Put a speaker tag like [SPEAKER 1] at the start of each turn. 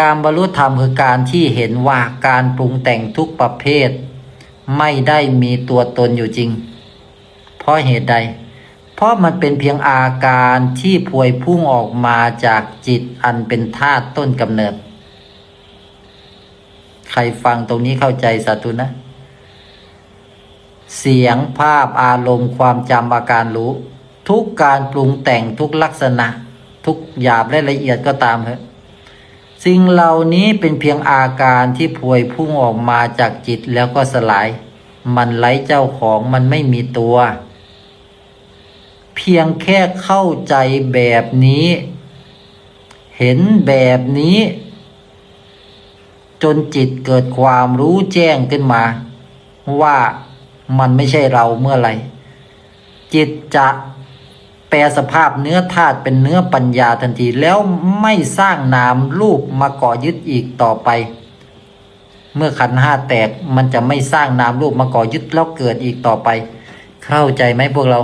[SPEAKER 1] การบรรลุธรรมคือการที่เห็นว่าการปรุงแต่งทุกประเภท ไม่ได้มีตัวตนอยู่จริง เพราะเหตุใด เพราะมันเป็นเพียงอาการที่พวยพุ่งออกมาจากจิตอันเป็นธาตุต้นกำเนิด ใครฟังตรงนี้เข้าใจสาธุนะ เสียงภาพอารมณ์ความจำอาการรู้ ทุกการปรุงแต่งทุกลักษณะ ทุกหยาบและละเอียดก็ตามเถอะ สิ่งเหล่านี้เป็นเพียงอาการที่พวยพุ่งออกมาจากจิตแล้วก็สลาย มันไร้เจ้าของมันไม่มีตัว เพียงแค่เข้าใจแบบนี้ เห็นแบบนี้ จนจิตเกิดความรู้แจ้งขึ้นมา ว่ามันไม่ใช่เราเมื่อไหร่จิตจะ ปลสภาพเนื้อธาตุเป็นเนื้อปัญญาทันทีแล้วไม่สร้างนามรูปมาเกาะยึดอีกต่อไป เมื่อขันห้าแตกมันจะไม่สร้างนามรูปมาเกาะยึดแล้วเกิดอีกต่อไป เข้าใจไหมพวกเรา